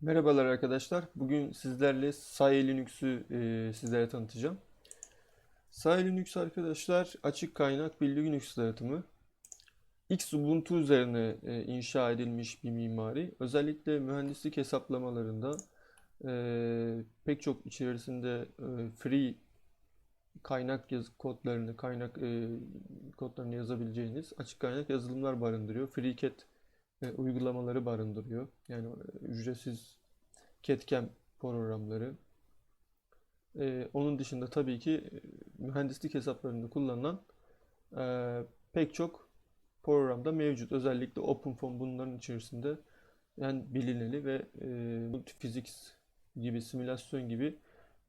Merhabalar arkadaşlar. Bugün sizlerle Sai Linux'ü e, sizlere tanıtacağım. Sai Linux arkadaşlar açık kaynak bir Linux dağıtımı. X Ubuntu üzerine e, inşa edilmiş bir mimari. Özellikle mühendislik hesaplamalarında e, pek çok içerisinde e, free kaynak yaz kodlarını, kaynak e, kodlarını yazabileceğiniz açık kaynak yazılımlar barındırıyor. FreeCAD e, uygulamaları barındırıyor. Yani e, ücretsiz CAD/CAM programları. E, onun dışında tabii ki e, mühendislik hesaplarında kullanılan e, pek çok programda mevcut. Özellikle OpenFOAM bunların içerisinde yani bilineli ve e, Multiphysics gibi simülasyon gibi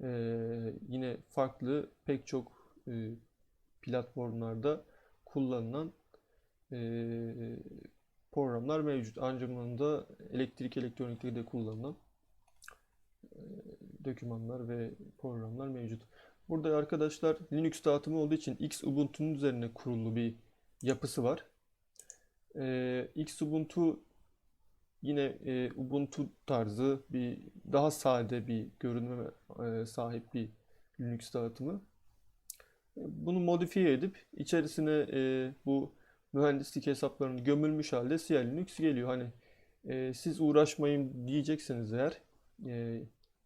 e, yine farklı pek çok e, platformlarda kullanılan e, programlar mevcut. Aynı zamanda elektrik elektronikte de kullanılan e, dokümanlar ve programlar mevcut. Burada arkadaşlar Linux dağıtımı olduğu için X Ubuntu'nun üzerine kurulu bir yapısı var. E, X Ubuntu yine e, Ubuntu tarzı bir daha sade bir görünüme e, sahip bir Linux dağıtımı. Bunu modifiye edip içerisine bu mühendislik hesaplarının gömülmüş halde CL Linux geliyor. Hani e, siz uğraşmayın diyecekseniz eğer e,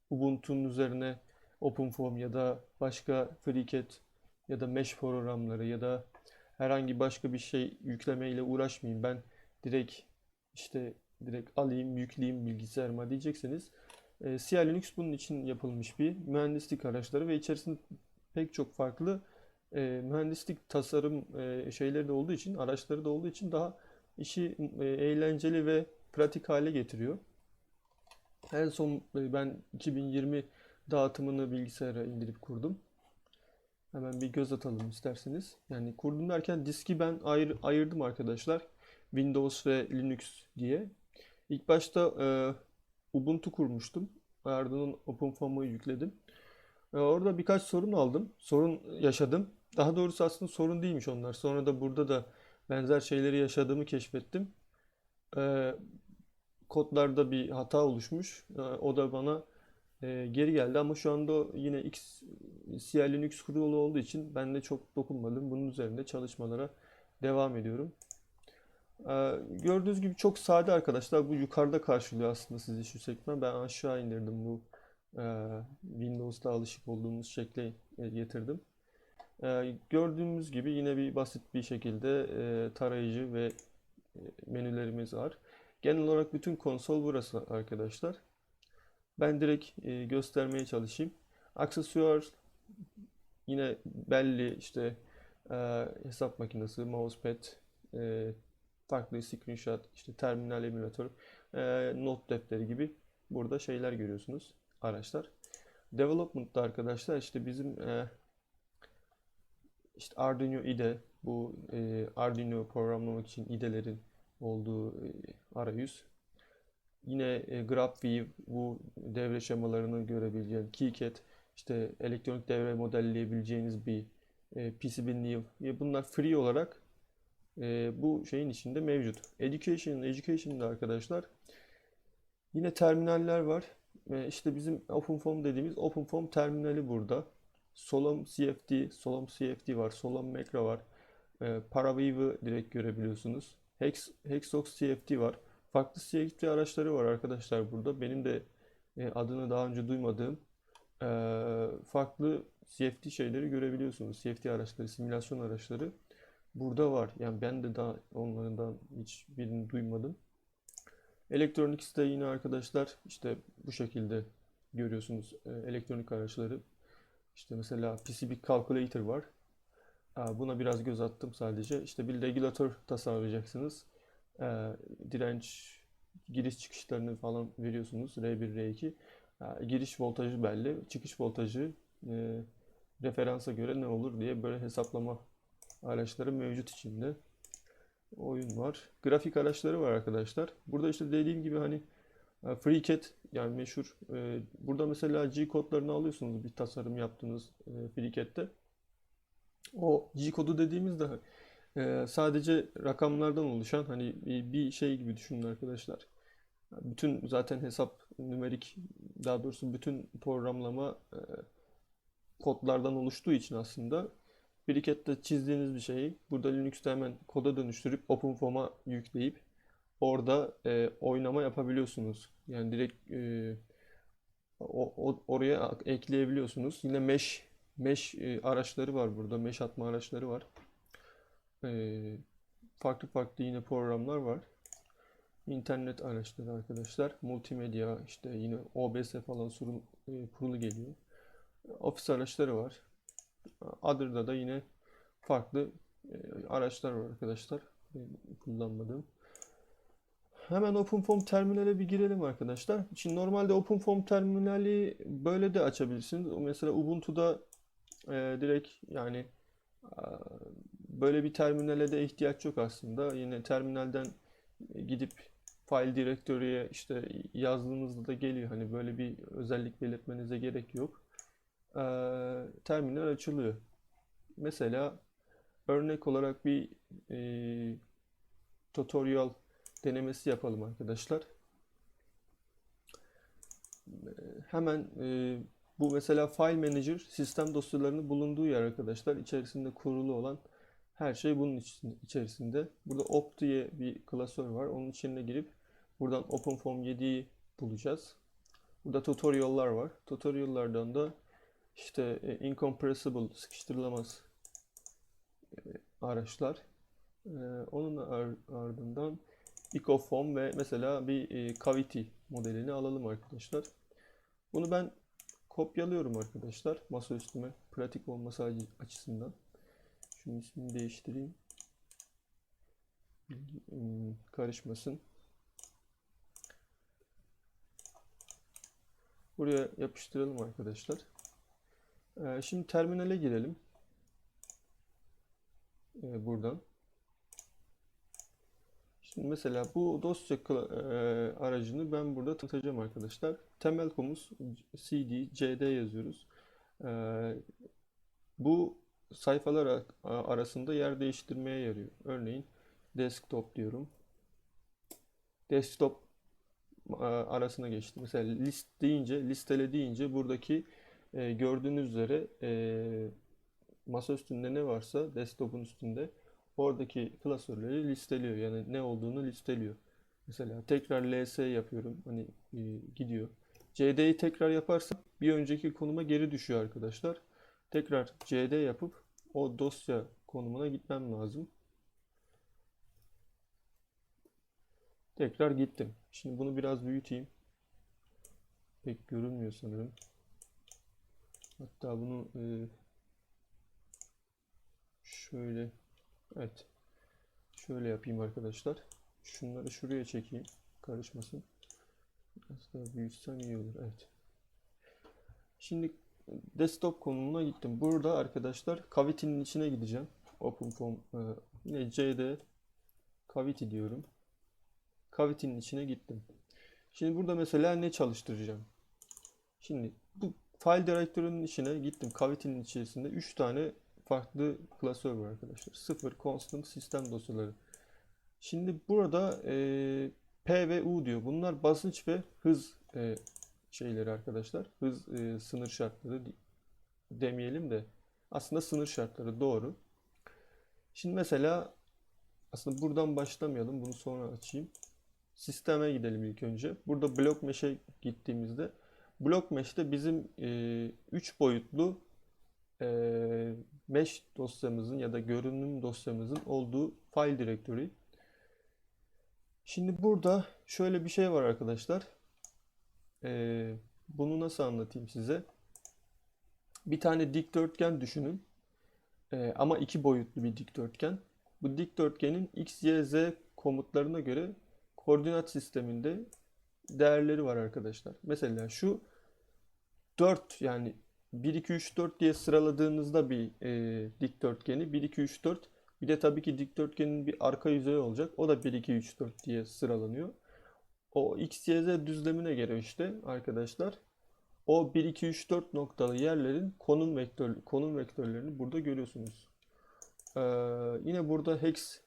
Ubuntu'nun üzerine OpenFOAM ya da başka FreeCAD ya da Mesh programları ya da herhangi başka bir şey yüklemeyle uğraşmayayım. Ben direkt işte direkt alayım, yükleyeyim bilgisayarıma diyecekseniz e, CL Linux bunun için yapılmış bir mühendislik araçları ve içerisinde pek çok farklı e, mühendislik tasarım e, şeyleri de olduğu için, araçları da olduğu için daha işi e, eğlenceli ve pratik hale getiriyor. En son e, ben 2020 dağıtımını bilgisayara indirip kurdum. Hemen bir göz atalım isterseniz. Yani kurdum derken diski ben ayır, ayırdım arkadaşlar. Windows ve Linux diye. İlk başta e, Ubuntu kurmuştum. Ardından OpenFOAM'ı yükledim. E, orada birkaç sorun aldım. Sorun yaşadım. Daha doğrusu aslında sorun değilmiş onlar. Sonra da burada da benzer şeyleri yaşadığımı keşfettim. E, kodlarda bir hata oluşmuş. E, o da bana e, geri geldi ama şu anda yine X CL Linux kurulu olduğu için ben de çok dokunmadım. Bunun üzerinde çalışmalara devam ediyorum. E, gördüğünüz gibi çok sade arkadaşlar. Bu yukarıda karşılıyor aslında sizi şu sekme. Ben aşağı indirdim bu e, Windows'ta alışık olduğumuz şekle e, getirdim. E, gördüğümüz gibi yine bir basit bir şekilde e, tarayıcı ve e, menülerimiz var. Genel olarak bütün konsol burası arkadaşlar. Ben direkt e, göstermeye çalışayım. Aksesuar yine belli işte e, hesap makinesi, mousepad, e, farklı screenshot, işte terminal emülatör, e, not defteri gibi burada şeyler görüyorsunuz araçlar. Development'ta arkadaşlar işte bizim e, işte Arduino IDE bu e, Arduino programlamak için IDE'lerin olduğu e, arayüz. Yine e, GraphView bu devre şemalarını görebileceğiniz KiCad işte elektronik devre modelleyebileceğiniz bir e, PCB-New. E, bunlar free olarak e, bu şeyin içinde mevcut. Education, Education'da arkadaşlar yine terminaller var. E, işte bizim OpenFOAM dediğimiz OpenFOAM terminali burada. Solom CFD, Solom CFD var, Solom Macro var. E, Paraweave'ı direkt görebiliyorsunuz. Hex, Hexox CFD var. Farklı CFD araçları var arkadaşlar burada. Benim de e, adını daha önce duymadığım e, farklı CFD şeyleri görebiliyorsunuz. CFD araçları, simülasyon araçları burada var. Yani ben de daha onlardan hiç birini duymadım. Electronics'te yine arkadaşlar işte bu şekilde görüyorsunuz e, elektronik araçları. İşte mesela PCB Calculator var. Buna biraz göz attım sadece. İşte bir regülatör tasarlayacaksınız. Direnç giriş çıkışlarını falan veriyorsunuz. R1, R2. Giriş voltajı belli. Çıkış voltajı e, referansa göre ne olur diye böyle hesaplama araçları mevcut içinde. Oyun var. Grafik araçları var arkadaşlar. Burada işte dediğim gibi hani FreeCAD yani meşhur. E, burada mesela G kodlarını alıyorsunuz bir tasarım yaptığınız FreeCAD'de. O G kodu dediğimizde e, sadece rakamlardan oluşan hani bir şey gibi düşünün arkadaşlar. Bütün zaten hesap nümerik daha doğrusu bütün programlama e, kodlardan oluştuğu için aslında Briket'te çizdiğiniz bir şeyi burada Linux'te hemen koda dönüştürüp OpenFOAM'a yükleyip orada e, oynama yapabiliyorsunuz. Yani direkt e, o, o- oraya ekleyebiliyorsunuz. Yine mesh mesh e, araçları var burada. Mesh atma araçları var. E, farklı farklı yine programlar var. İnternet araçları arkadaşlar. Multimedya işte yine OBS falan sorun, e, kurulu geliyor. Ofis araçları var. Other'da da yine farklı e, araçlar var arkadaşlar. Benim kullanmadığım. Hemen OpenFOAM terminale bir girelim arkadaşlar. Şimdi normalde OpenFOAM terminali böyle de açabilirsiniz. Mesela Ubuntu'da e, direkt yani e, böyle bir terminale de ihtiyaç yok aslında. Yine terminalden gidip file directory'ye işte yazdığınızda da geliyor. Hani böyle bir özellik belirtmenize gerek yok. E, terminal açılıyor. Mesela örnek olarak bir e, tutorial denemesi yapalım arkadaşlar. Hemen e, bu mesela File Manager sistem dosyalarının bulunduğu yer arkadaşlar. İçerisinde kurulu olan her şey bunun içerisinde. Burada op diye bir klasör var. Onun içine girip buradan OpenFOAM 7'yi bulacağız. Burada tutorial'lar var. Tutorial'lardan da işte e, incompressible sıkıştırılamaz e, araçlar. E, onun ar- ardından Ecofoam ve mesela bir e, Cavity modelini alalım arkadaşlar. Bunu ben kopyalıyorum arkadaşlar masa üstüme pratik olması açısından. Şunun ismini değiştireyim. Im, Karışmasın. Buraya yapıştıralım arkadaşlar. Ee, şimdi terminale girelim. Ee, buradan. Şimdi mesela bu dosya e, aracını ben burada tanıtacağım arkadaşlar. Temel komut cd, cd yazıyoruz. Ee, bu sayfalar arasında yer değiştirmeye yarıyor. Örneğin desktop diyorum. Desktop a, arasına geçti. Mesela list deyince, listele deyince buradaki e, gördüğünüz üzere e, masa üstünde ne varsa desktop'un üstünde oradaki klasörleri listeliyor. Yani ne olduğunu listeliyor. Mesela tekrar ls yapıyorum. Hani e, gidiyor. cd'yi tekrar yaparsam bir önceki konuma geri düşüyor arkadaşlar. Tekrar cd yapıp o dosya konumuna gitmem lazım. Tekrar gittim. Şimdi bunu biraz büyüteyim. Pek görünmüyor sanırım. Hatta bunu e, şöyle evet şöyle yapayım arkadaşlar. Şunları şuraya çekeyim. Karışmasın. Biraz daha büyütsem iyi olur. Evet. Şimdi desktop konumuna gittim. Burada arkadaşlar Cavity'nin içine gideceğim. OpenFOAM e, yine cd Cavity diyorum. Cavity'nin içine gittim. Şimdi burada mesela ne çalıştıracağım? Şimdi bu file direktörünün içine gittim. Cavity'nin içerisinde 3 tane farklı klasör var arkadaşlar. 0 constant sistem dosyaları. Şimdi burada e, P ve U diyor. Bunlar basınç ve hız e, şeyleri arkadaşlar. Hız e, sınır şartları demeyelim de aslında sınır şartları doğru. Şimdi mesela aslında buradan başlamayalım. Bunu sonra açayım. Sisteme gidelim ilk önce. Burada Block Mesh'e gittiğimizde Block Mesh'te bizim 3 boyutlu e, mesh dosyamızın ya da görünüm dosyamızın olduğu file directory. Şimdi burada şöyle bir şey var arkadaşlar. E, bunu nasıl anlatayım size? Bir tane dikdörtgen düşünün. E, ama iki boyutlu bir dikdörtgen. Bu dikdörtgenin x, y, z komutlarına göre koordinat sisteminde değerleri var arkadaşlar. Mesela şu 4 yani 1 2 3 4 diye sıraladığınızda bir e, dikdörtgeni 1 2 3 4 bir de tabii ki dikdörtgenin bir arka yüzeyi olacak. O da 1 2 3 4 diye sıralanıyor. O x, y, z düzlemine göre işte arkadaşlar o 1 2 3 4 noktalı yerlerin konum vektör konum vektörlerini burada görüyorsunuz. Ee, yine burada hex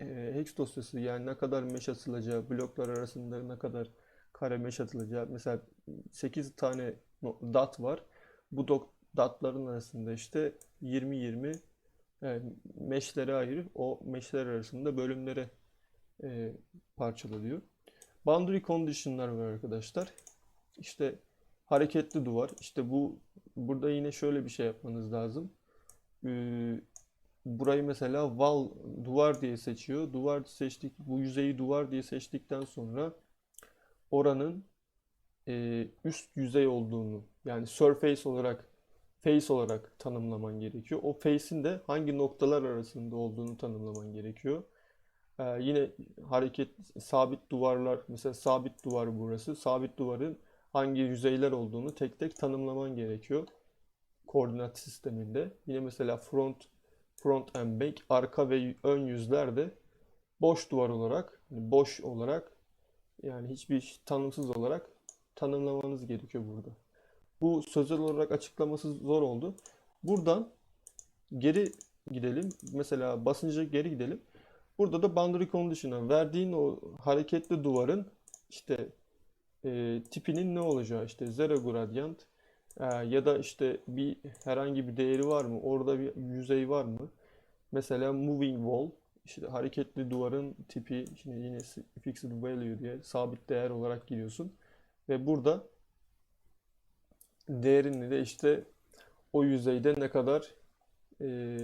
e, hex dosyası yani ne kadar mesh asılacağı, bloklar arasında ne kadar kare mesh atılacağı. Mesela 8 tane dot var. Bu dot, dotların arasında işte 20-20 e, mesh'lere ayırıp o mesh'ler arasında bölümlere e, parçalanıyor. Boundary condition'lar var arkadaşlar. İşte hareketli duvar. İşte bu burada yine şöyle bir şey yapmanız lazım. Ee, burayı mesela wall duvar diye seçiyor. Duvar seçtik. Bu yüzeyi duvar diye seçtikten sonra oranın e, üst yüzey olduğunu yani surface olarak face olarak tanımlaman gerekiyor. O face'in de hangi noktalar arasında olduğunu tanımlaman gerekiyor. Ee, yine hareket sabit duvarlar mesela sabit duvar burası. Sabit duvarın hangi yüzeyler olduğunu tek tek tanımlaman gerekiyor koordinat sisteminde. Yine mesela front front and back arka ve ön yüzler de boş duvar olarak yani boş olarak yani hiçbir tanımsız olarak tanımlamanız gerekiyor burada. Bu sözel olarak açıklaması zor oldu. Buradan geri gidelim. Mesela basınca geri gidelim. Burada da boundary condition'a verdiğin o hareketli duvarın işte e, tipinin ne olacağı işte zero gradient e, ya da işte bir herhangi bir değeri var mı? Orada bir yüzey var mı? Mesela moving wall işte hareketli duvarın tipi şimdi yine fixed value diye sabit değer olarak giriyorsun ve burada değerini de işte o yüzeyde ne kadar e,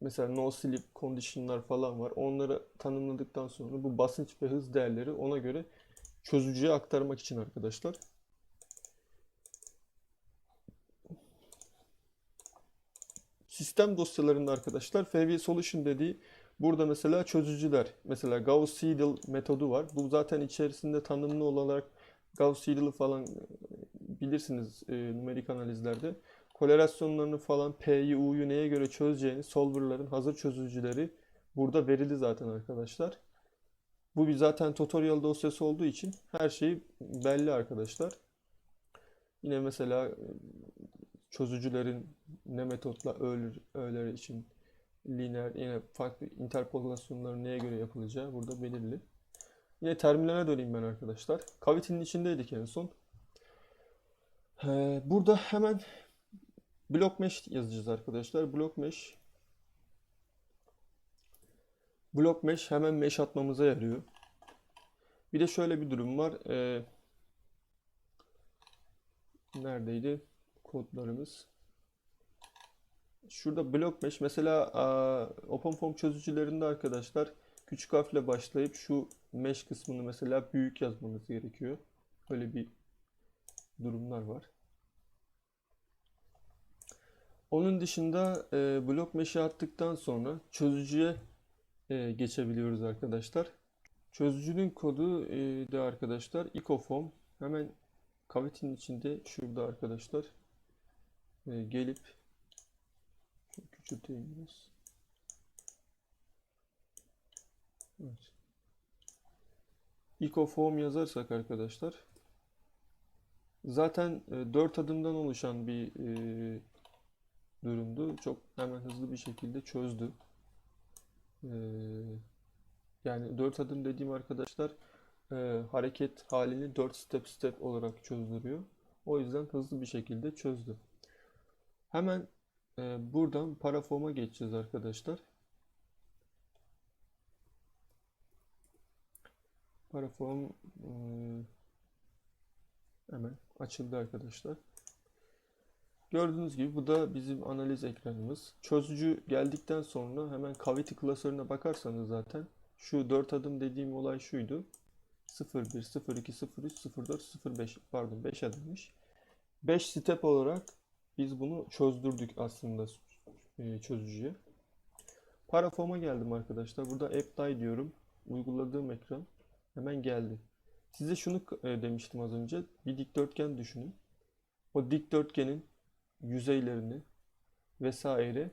mesela no slip condition'lar falan var. Onları tanımladıktan sonra bu basınç ve hız değerleri ona göre çözücüye aktarmak için arkadaşlar. Sistem dosyalarında arkadaşlar FV Solution dediği burada mesela çözücüler. Mesela Gauss-Seidel metodu var. Bu zaten içerisinde tanımlı olarak Gauss-Seidel'ı falan e, bilirsiniz e, numerik analizlerde. Korelasyonlarını falan P'yi, U'yu neye göre çözeceğini solverların hazır çözücüleri burada verildi zaten arkadaşlar. Bu bir zaten tutorial dosyası olduğu için her şey belli arkadaşlar. Yine mesela e, çözücülerin ne metotla öğeler, öğeler için lineer yine farklı interpolasyonların neye göre yapılacağı burada belirli. Yine terminale döneyim ben arkadaşlar. Cavity'nin içindeydik en son. Ee, burada hemen block mesh yazacağız arkadaşlar. Block mesh block mesh hemen mesh atmamıza yarıyor. Bir de şöyle bir durum var. Ee, neredeydi kodlarımız? Şurada block mesh mesela OpenFOAM çözücülerinde arkadaşlar küçük harfle başlayıp şu mesh kısmını mesela büyük yazmanız gerekiyor. Böyle bir durumlar var. Onun dışında e, blok mesh'i attıktan sonra çözücüye e, geçebiliyoruz arkadaşlar. Çözücünün kodu e, de arkadaşlar icofoam. Hemen cavity'nin içinde şurada arkadaşlar e, gelip küçülteyim biraz. Evet. Ecofoam yazarsak arkadaşlar zaten e, 4 adımdan oluşan bir e, durumdu. Çok hemen hızlı bir şekilde çözdü. E, yani 4 adım dediğim arkadaşlar e, hareket halini 4 step step olarak çözdürüyor. O yüzden hızlı bir şekilde çözdü. Hemen e, buradan paraforma geçeceğiz arkadaşlar. Paraform e, hemen açıldı arkadaşlar. Gördüğünüz gibi bu da bizim analiz ekranımız. Çözücü geldikten sonra hemen cavity klasörüne bakarsanız zaten şu 4 adım dediğim olay şuydu. 01, 02, 03, 04, 05 pardon 5 adımmış. 5 step olarak biz bunu çözdürdük aslında e, çözücüye. Paraform'a geldim arkadaşlar. Burada apply diyorum. Uyguladığım ekran hemen geldi. Size şunu e, demiştim az önce. Bir dikdörtgen düşünün. O dikdörtgenin yüzeylerini vesaire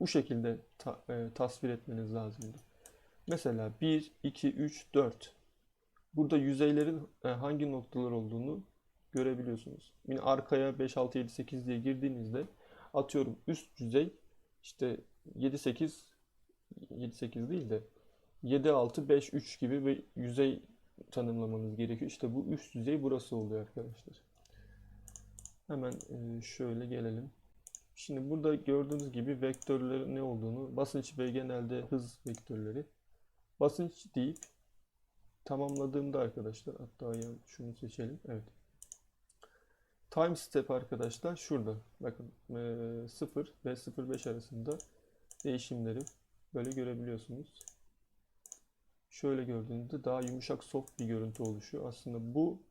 bu şekilde ta, e, tasvir etmeniz lazımdı. Mesela 1, 2, 3, 4. Burada yüzeylerin e, hangi noktalar olduğunu görebiliyorsunuz. Yine arkaya 5, 6, 7, 8 diye girdiğinizde atıyorum üst yüzey işte 7, 8 7, 8 değil de 7, 6, 5, 3 gibi bir yüzey tanımlamanız gerekiyor. İşte bu üst düzey burası oluyor arkadaşlar. Hemen e, şöyle gelelim. Şimdi burada gördüğünüz gibi vektörlerin ne olduğunu, basınç ve genelde hız vektörleri. Basınç deyip tamamladığımda arkadaşlar, hatta şunu seçelim. Evet. Time step arkadaşlar şurada. Bakın e, 0 ve 0.5 arasında değişimleri böyle görebiliyorsunuz. Şöyle gördüğünüzde daha yumuşak soft bir görüntü oluşuyor. Aslında bu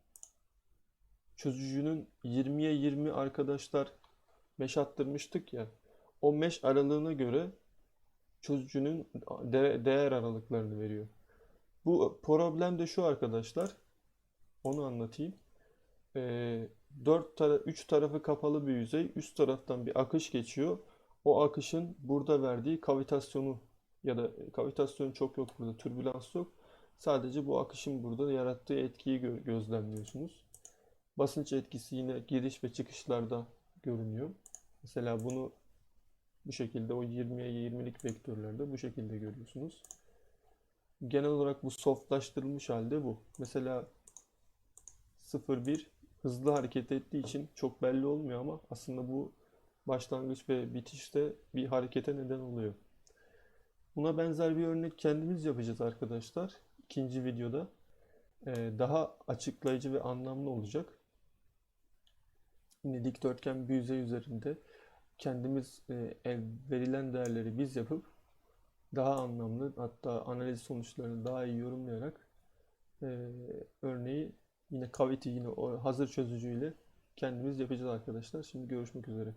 çözücünün 20'ye 20 arkadaşlar mesh attırmıştık ya. O mesh aralığına göre çözücünün de- değer aralıklarını veriyor. Bu problem de şu arkadaşlar. Onu anlatayım. Ee, 4 tara 3 tarafı kapalı bir yüzey. Üst taraftan bir akış geçiyor. O akışın burada verdiği kavitasyonu ya da kavitasyon çok yok burada. Türbülans yok. Sadece bu akışın burada yarattığı etkiyi gö- gözlemliyorsunuz. Basınç etkisi yine giriş ve çıkışlarda görünüyor. Mesela bunu bu şekilde o 20'ye 20'lik vektörlerde bu şekilde görüyorsunuz. Genel olarak bu softlaştırılmış halde bu. Mesela 0-1 hızlı hareket ettiği için çok belli olmuyor ama aslında bu başlangıç ve bitişte bir harekete neden oluyor. Buna benzer bir örnek kendimiz yapacağız arkadaşlar. İkinci videoda. Ee, daha açıklayıcı ve anlamlı olacak. Yine dikdörtgen bir yüzey üzerinde kendimiz e, verilen değerleri biz yapıp daha anlamlı hatta analiz sonuçlarını daha iyi yorumlayarak e, örneği yine Cavity yine hazır çözücüyle kendimiz yapacağız arkadaşlar. Şimdi görüşmek üzere.